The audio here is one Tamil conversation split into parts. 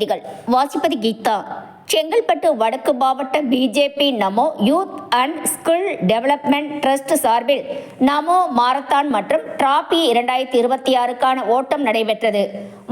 செய்திகள். வாசிப்பது கீதா. செங்கல்பட்டு வடக்கு மாவட்ட BJP Namo youth and skill development trust சார்பில் நமோ மாரத்தான் மற்றும் டிராபி இரண்டாயிரத்தி இருபத்தி ஆறுக்கான ஓட்டம் நடைபெற்றது.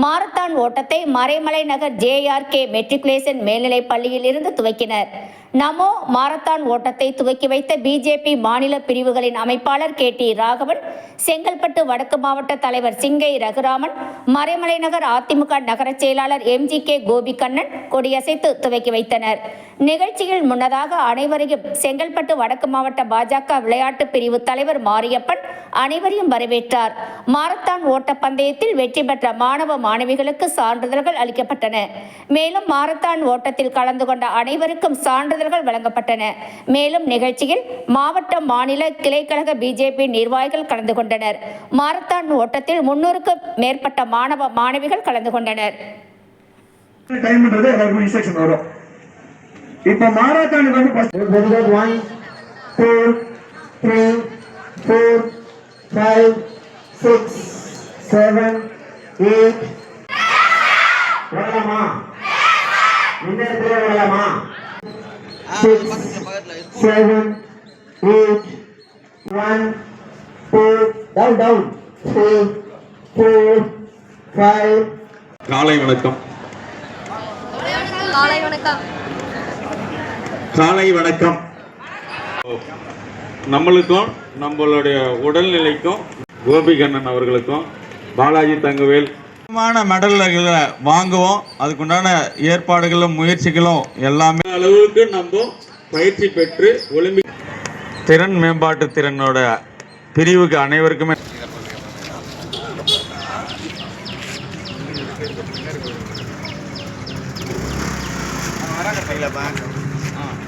மாரத்தான் ஓட்டத்தை மறைமலை நகர் ஜேஆர்கே மெட்ரிகுலேஷன் மேல்நிலைப் பள்ளியில் இருந்து துவக்கினர். நமோ மாரத்தான் ஓட்டத்தை துவக்கி வைத்த பிஜேபி மாநில பிரிவுகளின் அமைப்பாளர் கே டி ராகவன் செங்கல்பட்டு வடக்கு மாவட்ட தலைவர் சிங்கை ரகுராமன் மறைமலை நகர் அதிமுக நகர செயலாளர் எம்ஜி கே கோபிகண்ணன் கொடியசைத்து துவக்கி வைத்தனர். நிகழ்ச்சியில் முன்னதாக அனைவரையும் செங்கல்பட்டு வடக்கு மாவட்ட பாஜக விளையாட்டு பிரிவு தலைவர் மாரியப்பன் அனைவரையும் வரவேற்றார். மாரத்தான் ஓட்டப் பந்தயத்தில் வெற்றி பெற்ற மாணவ மாணவிகளுக்கு சான்றிதழ்கள் அளிக்கப்பட்டன. மேலும் மாரத்தான் ஓட்டத்தில் கலந்து கொண்ட அனைவருக்கும் சான்றிதழ்கள் வழங்கப்பட்டன. மேலும் நிகழ்ச்சியில் மாவட்ட மாநில கிளைக்கழக பிஜேபி நிர்வாகிகள் கலந்து கொண்டனர். மாரத்தான் ஓட்டத்தில் முன்னூறுக்கும் மேற்பட்ட மாணவ மாணவிகள் கலந்து கொண்டனர். இப்போ மாராத்தானுக்கு வந்து good. One, two, three, four, five, six, seven, eight. வரலாமா? இந்த இடத்துல வரலாமா? Six seven eight one two down down three four five காலை வணக்கம். காலை வணக்கம். காலை வணக்கம். நம்மளுக்கும் நம்மளுடைய உடல்நிலைக்கும் கோபிகண்ணன் அவர்களுக்கும் பாலாஜி தங்கவேல். மெடல்களை வாங்குவோம். அதுக்குண்டான ஏற்பாடுகளும் முயற்சிகளும் எல்லாமே அளவுக்கு நம்ம பயிற்சி பெற்று ஒலிம்பிக் திறன் மேம்பாட்டு திறனோட பிரிவுக்கு அனைவருக்குமே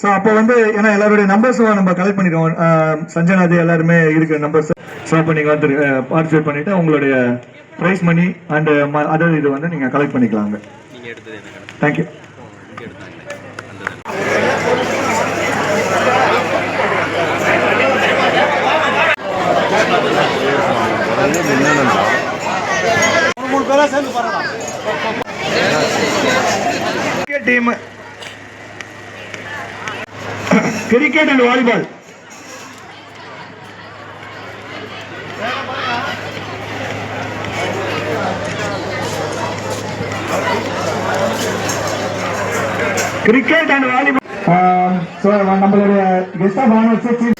ஸோ அப்போ வந்து ஏன்னா எல்லாருடைய நம்பர்ஸும் நம்ம கலெக்ட் பண்ணிடுவோம். சஞ்சனாது எல்லாருமே இருக்கு நம்பர்ஸ் ஸோ அப்போ நீங்கள் வந்து பார்ட்டிசிபேட் பண்ணிட்டு உங்களுடைய ப்ரைஸ் மணி அண்ட் அதர் இது வந்து நீங்கள் கலெக்ட் பண்ணிக்கலாங்க. Thank you team cricket and volleyball cricket and volleyball நம்மளுடைய கெஸ்ட் ஆஃப் ஆனர்